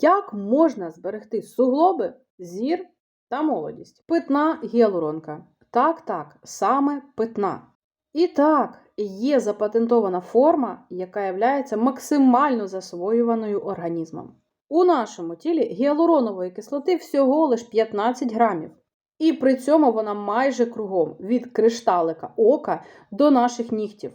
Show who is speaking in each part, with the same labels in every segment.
Speaker 1: Як можна зберегти суглоби, зір та молодість? Питна гіалуронка. Так, так, саме питна. І так, є запатентована форма, яка є максимально засвоюваною організмом. У нашому тілі гіалуронової кислоти всього лиш 15 грамів. І при цьому вона майже кругом від кришталика ока до наших нігтів.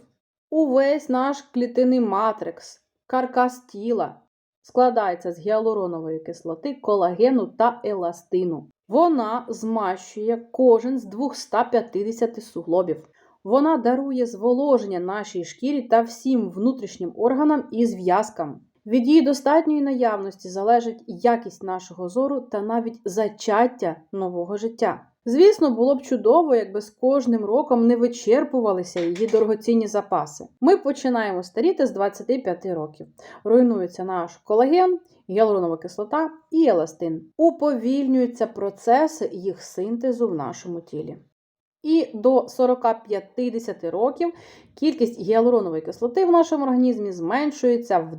Speaker 1: Увесь наш клітинний матрикс, каркас тіла складається з гіалуронової кислоти, колагену та еластину. Вона змащує кожен з 250 суглобів. Вона дарує зволоження нашій шкірі та всім внутрішнім органам і зв'язкам. Від її достатньої наявності залежить якість нашого зору та навіть зачаття нового життя. Звісно, було б чудово, якби з кожним роком не вичерпувалися її дорогоцінні запаси. Ми починаємо старіти з 25 років. Руйнується наш колаген, гіалуронова кислота і еластин. Уповільнюються процеси їх синтезу в нашому тілі. І до 40-50 років кількість гіалуронової кислоти в нашому організмі зменшується в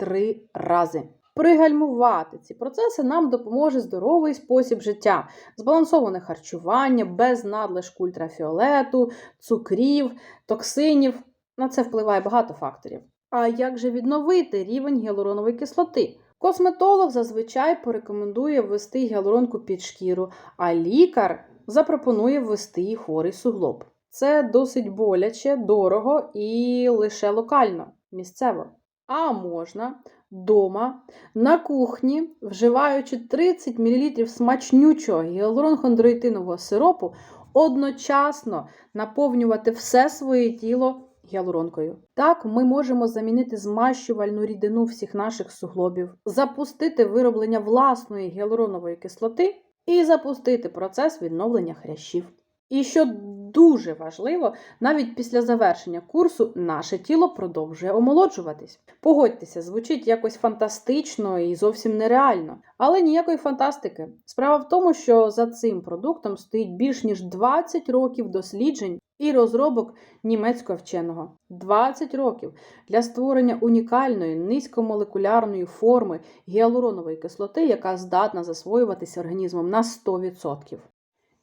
Speaker 1: 2-3 рази. Пригальмувати ці процеси нам допоможе здоровий спосіб життя, збалансоване харчування, без надлишку ультрафіолету, цукрів, токсинів. На це впливає багато факторів. А як же відновити рівень гіалуронової кислоти? Косметолог зазвичай порекомендує ввести гіалуронку під шкіру, а лікар запропонує ввести її хворий суглоб. Це досить боляче, дорого і лише локально, місцево. А можна дома на кухні, вживаючи 30 мл смачнючого гіалурон-хондроїтинового сиропу, одночасно наповнювати все своє тіло гіалуронкою. Так, ми можемо замінити змащувальну рідину всіх наших суглобів, запустити вироблення власної гіалуронової кислоти і запустити процес відновлення хрящів. І що дуже важливо, навіть після завершення курсу наше тіло продовжує омолоджуватись. Погодьтеся, звучить якось фантастично і зовсім нереально. Але ніякої фантастики. Справа в тому, що за цим продуктом стоїть більш ніж 20 років досліджень і розробок німецького вченого. 20 років для створення унікальної низькомолекулярної форми гіалуронової кислоти, яка здатна засвоюватися організмом на 100%.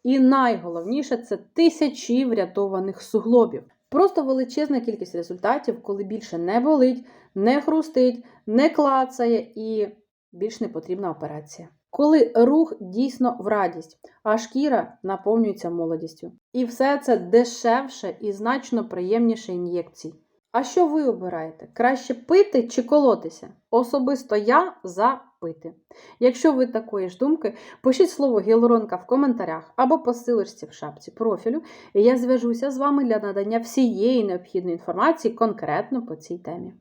Speaker 1: І найголовніше це тисячі врятованих суглобів. Просто величезна кількість результатів, коли більше не болить, не хрустить, не клацає і більш не потрібна операція. Коли рух дійсно в радість, а шкіра наповнюється молодістю. І все це дешевше і значно приємніше ін'єкцій. А що ви обираєте? Краще пити чи колотися? Особисто я за пити. Якщо ви такої ж думки, пишіть слово гіалуронка в коментарях або по в шапці профілю, і я зв'яжуся з вами для надання всієї необхідної інформації конкретно по цій темі.